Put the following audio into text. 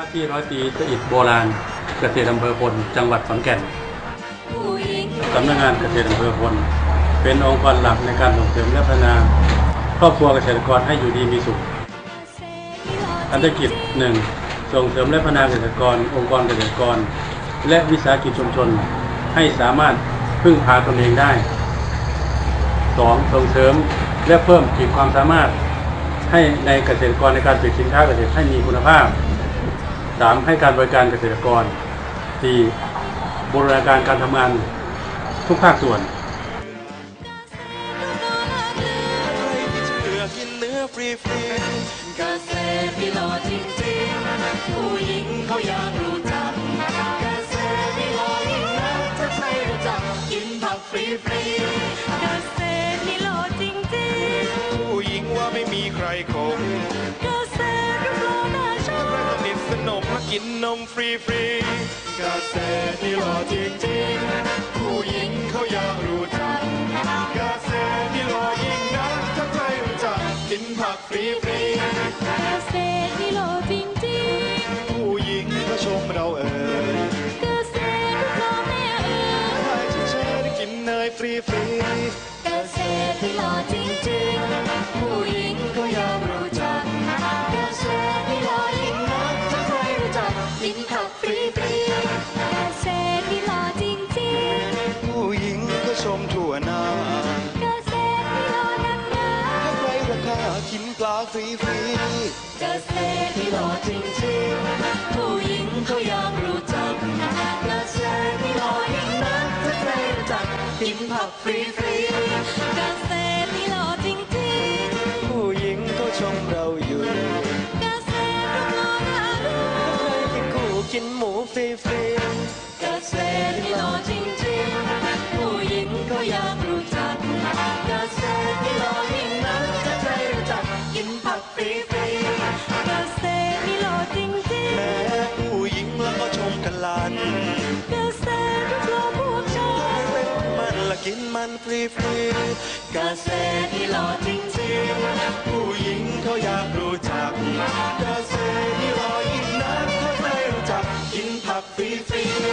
ว่าที่ร้อยตรีตะอิดโบราณเกษตรอำเภอพลจังหวัดขอนแก่นสำนักงานเกษตรอำเภอพลเป็นองค์กรหลักในการส่งเสริมและพัฒนาครอบครัวเกษตรกรให้อยู่ดีมีสุขอันตรกิจหนึ่งส่งเสริมและพัฒนาเกษตรกร องค์กรเกษตรกร และวิสาหกิจชุมชน ให้สามารถพึ่งพาตนเองได้ 2. ส่งเสริมและเพิ่มขีดความสามารถให้ในเกษตรกรในการผลิตสินค้าเกษตรให้มีคุณภาพ 3. ให้การบริการเกษตรกร 4. บูรณาการการทำงานทุกภาคส่วนเกษตรที่หล่อจริงๆผู้หญิงเขาอยากรู้จัก กินนมฟรีฟรีเกษตรที่หล่อจริงๆผู้หญิงเขาอยากรู้จักเกษตรที่หล่อยิ่งนักถ้าใครรู้จักกินผักฟรีฟรีเกษตรที่หล่อจริงผู้หญิงก็ชมเราเอ่ยๆเกษตรรูปหล่อแม่เอ๋ยใครที่เชิญกินเนยฟรีฟรีเกษตรที่หล่อจริงๆ กินผักฟรีฟรีๆเกษตรที่หล่อจริงผู้หญิงก็ชมทั่วหน้าเกษตรที่หล่อนักหนาถ้าใครราคากินปลาฟรีฟรีเกษตรที่หล่อจริงๆผู้หญิงเขาอยากรู้จักเกษตรที่หล่อยิ่งนักถ้าใครรู้จักกินผักฟรีฟรี ลัดกระแสทุกลมพวกฉัเป็นมันละกินมันฟรีฟรีกระแสที่หล่อจริงจริงผู้หญิงเขาอยากรู้จักกระแสที่หล่อยิ่งนักเขาใครรู้จักกินผักฟรีฟรี